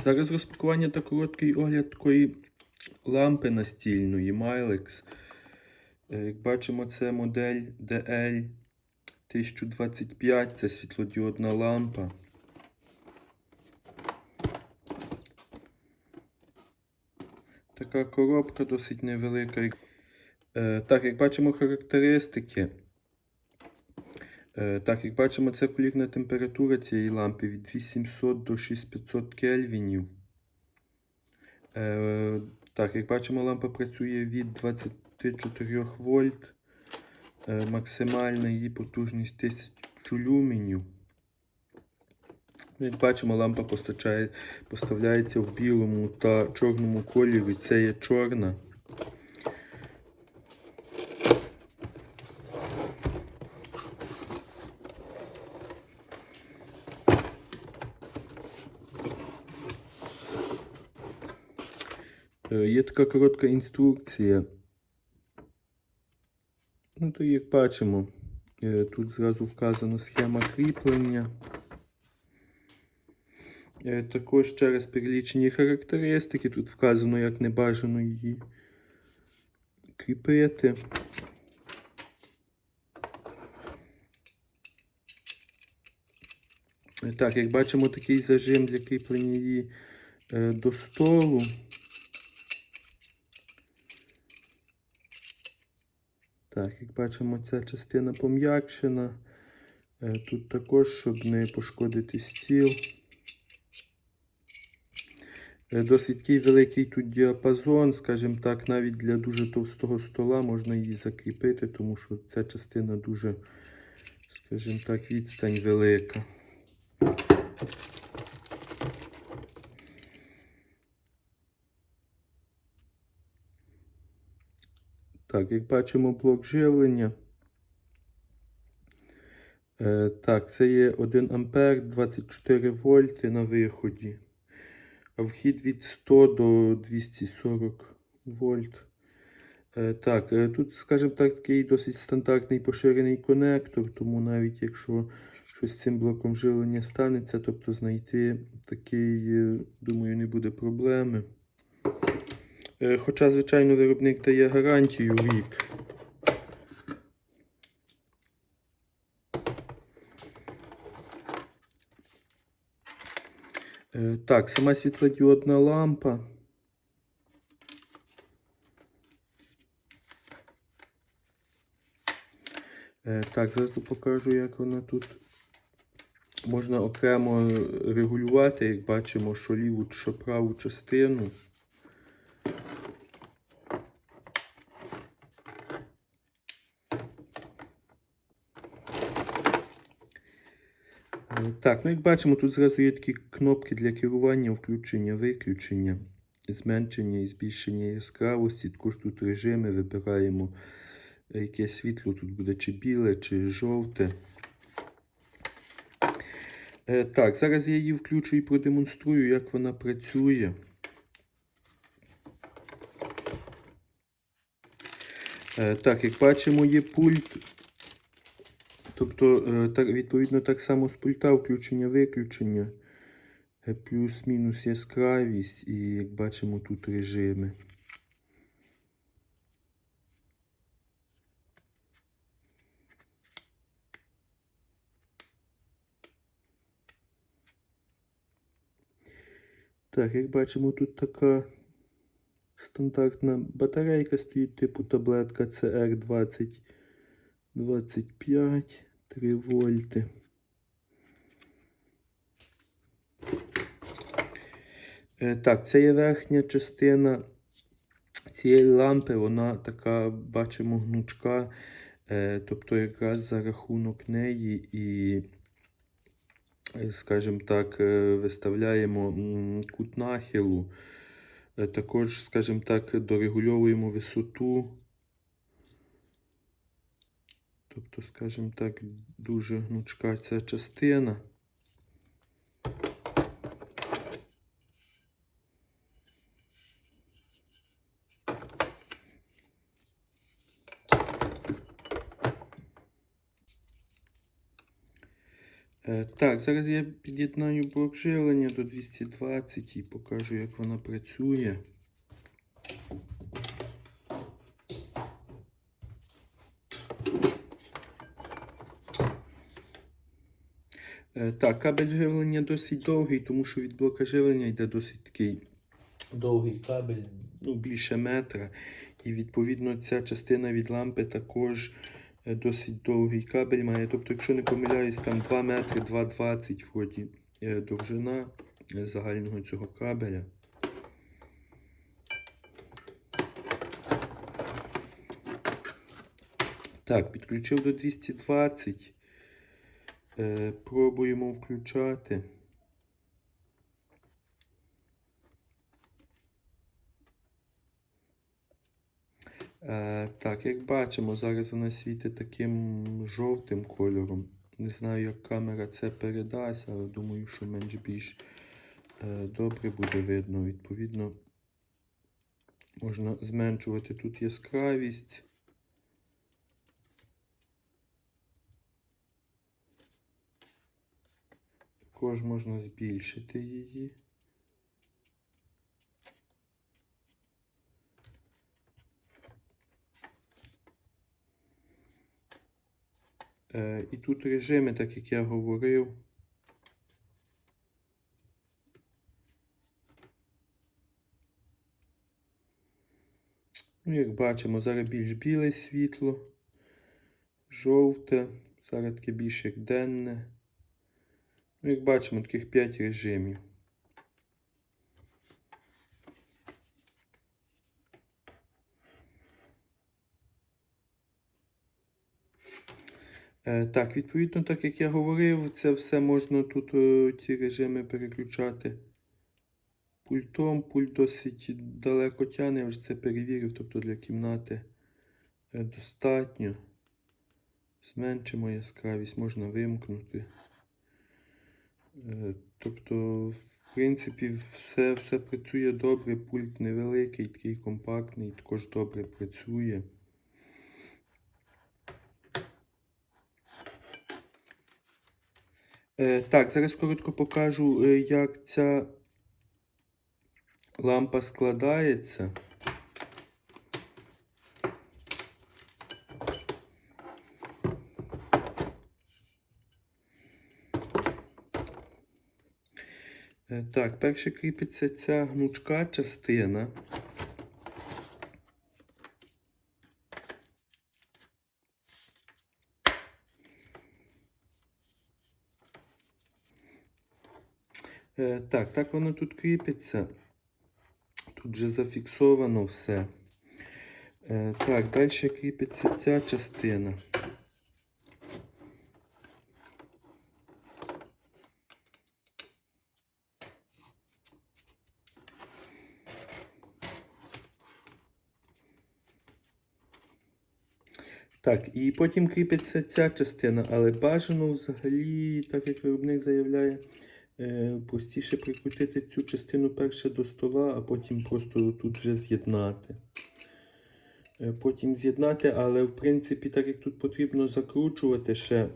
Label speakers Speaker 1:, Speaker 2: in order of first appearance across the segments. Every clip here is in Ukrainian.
Speaker 1: Зараз розпакування та короткий огляд такої лампи настільної Milex. Е, Як бачимо, це модель DL 1025, це світлодіодна лампа. Така коробка досить невелика. Е, Так, як бачимо характеристики. Е, Так, як бачимо, циркулярна температура цієї лампи від 2700 до 6500 кельвінів. Е, Так, як бачимо, лампа працює від 24 вольт. Е, Максимальна її потужність 1000 люменів. Як бачимо, лампа поставляється в білому та чорному кольорі. Це є чорна. Є така коротка інструкція. Ну, то як бачимо, е, тут зразу вказана схема кріплення. Е, Також через перелічені характеристики. Тут вказано, як не бажано її кріпити. Е, Так, як бачимо, такий зажим для кріплення її е, до столу. Так, як бачимо, ця частина пом'якшена. Е, Тут також, щоб не пошкодити стіл. Е, Досить великий тут діапазон, скажімо так, навіть для дуже товстого стола можна її закріпити, тому що ця частина дуже, скажімо так, відстань велика. Так, як бачимо, блок живлення. Е, так, це є 1 ампер, 24 вольти на виході. А вхід від 100 до 240 вольт. Е, так, е, тут, скажімо так, такий досить стандартний поширений конектор, тому навіть якщо щось з цим блоком живлення станеться, тобто знайти такий, е, думаю, не буде проблеми. Е, Хоча, звичайно, виробник дає гарантію рік. Е, Так, сама світлодіодна лампа. Е, Так, зараз покажу, як вона тут можна окремо регулювати, як бачимо, що ліву, що праву частину. Так, ну як бачимо, тут зразу є такі кнопки для керування, включення, виключення, зменшення і збільшення яскравості. Також тут режими вибираємо, е, яке світло тут буде, чи біле, чи жовте. Е, Так, зараз я її включу і продемонструю, як вона працює. Е, Так, як бачимо, є пульт. Тобто, е, так, відповідно, так само з пульта включення-виключення, е, плюс-мінус яскравість, і як бачимо, тут режими. Так, як бачимо, тут така стандартна батарейка стоїть, типу таблетка CR20. 25, 3 вольти. Е, Так, це є верхня частина цієї лампи, вона така, бачимо, гнучка. Е, Тобто якраз за рахунок неї і, е, скажімо так, виставляємо кут нахилу. Також, скажімо так, дорегульовуємо висоту. Тобто, скажімо так, дуже гнучка ця частина. Е, Так, зараз я під'єднаю блок живлення до 220 і покажу, як вона працює. Так, кабель живлення досить довгий, тому що від блока живлення йде досить такий довгий кабель, ну, більше метра. І відповідно ця частина від лампи також е, досить довгий кабель має. Тобто, якщо не помиляюсь, там 2 метри 2,20 вроді е, довжина е, загального цього кабеля. Так, підключив до 220. Е, пробуємо включати. Е, так, як бачимо, зараз вона світить таким жовтим кольором. Не знаю, як камера це передасть, але думаю, що менш більш е, добре буде видно. Відповідно, можна зменшувати тут яскравість. Також можна збільшити її. Е, і тут режими, так як я говорив. Ну, як бачимо, зараз більш біле світло, жовте, зараз таке більш як денне. Ну, як бачимо, таких 5 режимів. Е, Так, відповідно, так як я говорив, це все можна тут е, ці режими переключати пультом. Пульт досить далеко тягне, я вже це перевірив, тобто для кімнати е, достатньо. Зменшимо яскравість, можна вимкнути. Е, Тобто, в принципі, все, все працює добре, пульт невеликий, такий компактний, також добре працює. Е, Так, зараз коротко покажу, е, як ця лампа складається. Так, перше кріпиться ця гнучка частина. Е, Так, так воно тут кріпиться. Тут вже зафіксовано все. Е, Так, далі кріпиться ця частина. Так, і потім кріпиться ця частина, але бажано взагалі, так як виробник заявляє, е, простіше прикрутити цю частину перше до стола, а потім просто тут вже з'єднати. Е, Потім з'єднати, але в принципі, так як тут потрібно закручувати ще,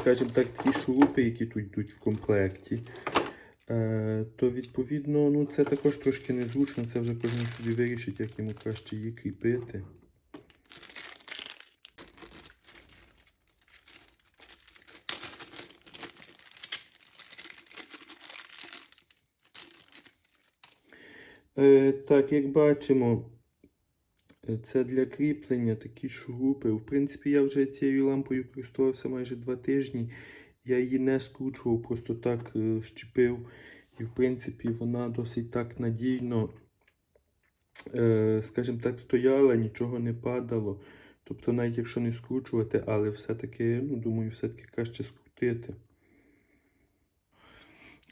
Speaker 1: скажімо так, такі шурупи, які тут йдуть в комплекті, е, то відповідно ну, це також трошки незручно, це вже кожен собі вирішить, як йому краще її кріпити. Так, як бачимо, е, це для кріплення такі шурупи. В принципі, я вже цією лампою користувався майже два тижні. Я її не скручував, просто так е, щепив. І, в принципі, вона досить так надійно, е, скажімо так, стояла, нічого не падало. Тобто, навіть якщо не скручувати, але все-таки, ну, думаю, все-таки краще скрутити.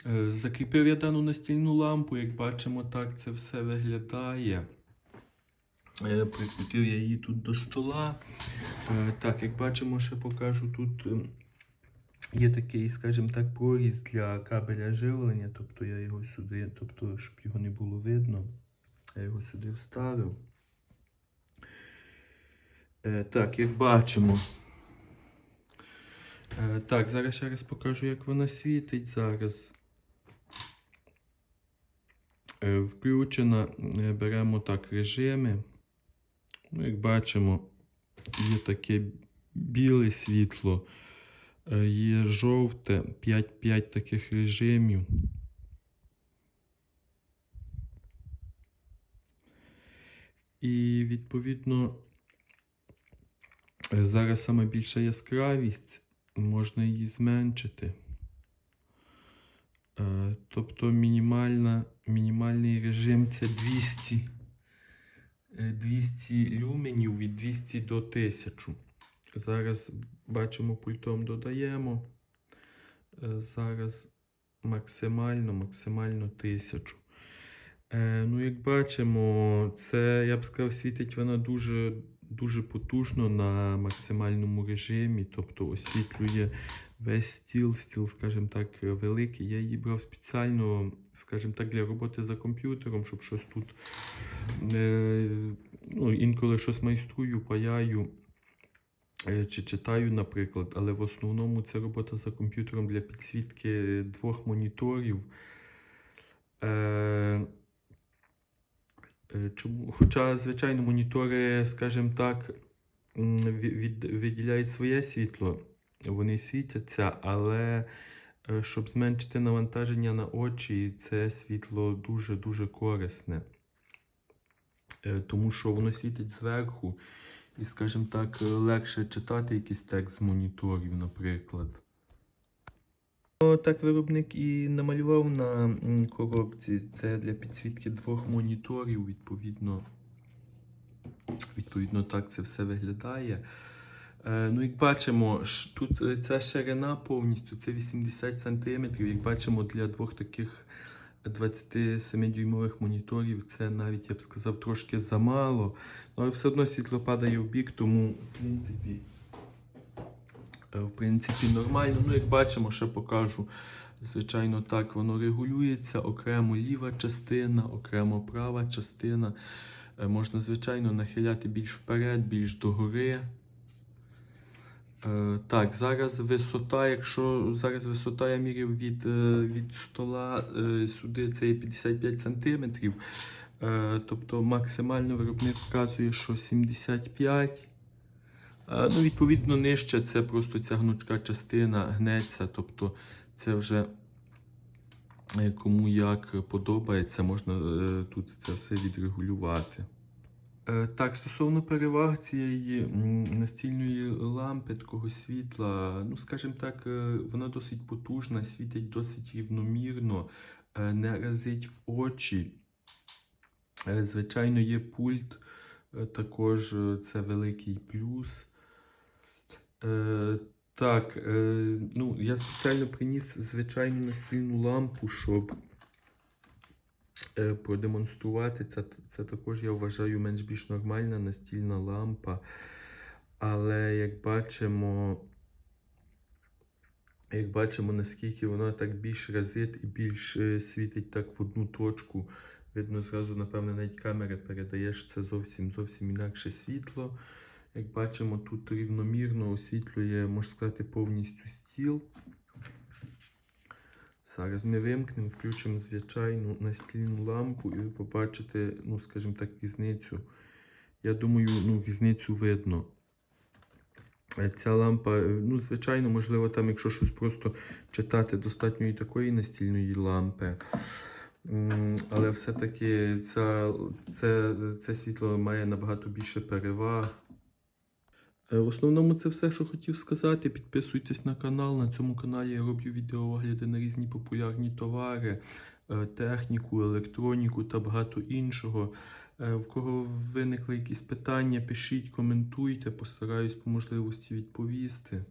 Speaker 1: Е, Закріпив я дану настільну лампу, як бачимо, так це все виглядає. Е, Прикрутив я її тут до стола. Е, Так, як бачимо, ще покажу, тут е, є такий, скажімо так, проріз для кабеля живлення, тобто я його сюди, тобто, щоб його не було видно, я його сюди вставив. Так, як бачимо, Так, зараз ще раз покажу, як вона світить зараз. Е, Включена, е, беремо так режими. Ну, як бачимо, є таке біле світло, е, є жовте, 5-5 таких режимів. І відповідно зараз саме більша яскравість, можна її зменшити. Е, Тобто мінімальна, мінімальний режим це 200, е, 200 люменів від 200 до 1000. Зараз бачимо пультом додаємо. Е, Зараз максимально, максимально 1000. Е, ну, як бачимо, це, я б сказав, світить вона дуже, дуже потужно на максимальному режимі, тобто освітлює весь стіл, стіл, скажімо так, великий. Я її брав спеціально, скажімо так, для роботи за комп'ютером, щоб щось тут. Е, ну, інколи щось майструю, паяю. е, Чи читаю, наприклад, але в основному це робота за комп'ютером для підсвітки двох моніторів. Е, Чому? Хоча, звичайно, монітори, скажімо так, від, виділяють своє світло, вони світяться, але е, щоб зменшити навантаження на очі, це світло дуже-дуже корисне. Е, Тому що воно світить зверху, і, скажімо так, е, легше читати якийсь текст з моніторів, наприклад. Так виробник і намалював на коробці. Це для підсвітки двох моніторів, відповідно. Відповідно, так це все виглядає. Е, ну, як бачимо, тут е, ця ширина повністю це 80 см. Як бачимо, для двох таких 27-дюймових моніторів це навіть, я б сказав, трошки замало. Ну, але все одно світло падає в бік, тому, в принципі, В принципі, нормально. Ну, як бачимо, ще покажу. Звичайно, так воно регулюється. Окремо ліва частина, окремо права частина. Е, Можна, звичайно, нахиляти більш вперед, більш догори. Е, Так, зараз висота, якщо зараз висота я міряв від, е, від стола е, сюди, це є 55 см. Е, Тобто максимально виробник вказує, що 75 Е, Ну, відповідно, нижче це просто ця гнучка частина гнеться, тобто це вже е, кому як подобається, можна е, тут це все відрегулювати. Е, Так, стосовно переваг цієї настільної лампи, такого світла, ну, скажімо так, вона досить потужна, світить досить рівномірно, не разить в очі. Звичайно, є пульт, також це великий плюс. Е, так, е, ну, я спеціально приніс звичайну настільну лампу, щоб е, продемонструвати. Це, це також, я вважаю, менш більш нормальна настільна лампа. Але як бачимо, як бачимо, наскільки вона так більш разить і більш е, світить так в одну точку. Видно, зразу, напевне, навіть камера передає, що це зовсім зовсім інакше світло. Як бачимо, тут рівномірно освітлює, можна сказати, повністю стіл. Зараз ми вимкнемо, включимо звичайну настільну лампу і ви побачите, ну, скажімо так, різницю. Я думаю, ну, різницю видно. Е, Ця лампа, е, ну, звичайно, можливо, там, якщо щось просто читати, достатньо і такої настільної лампи. Але все-таки ця, це, це світло має набагато більше переваг. Е, В основному це все, що хотів сказати. Підписуйтесь на канал. На цьому каналі я роблю відеоогляди на різні популярні товари, е, техніку, електроніку та багато іншого. Е, В кого виникли якісь питання, пишіть, коментуйте, постараюсь по можливості відповісти.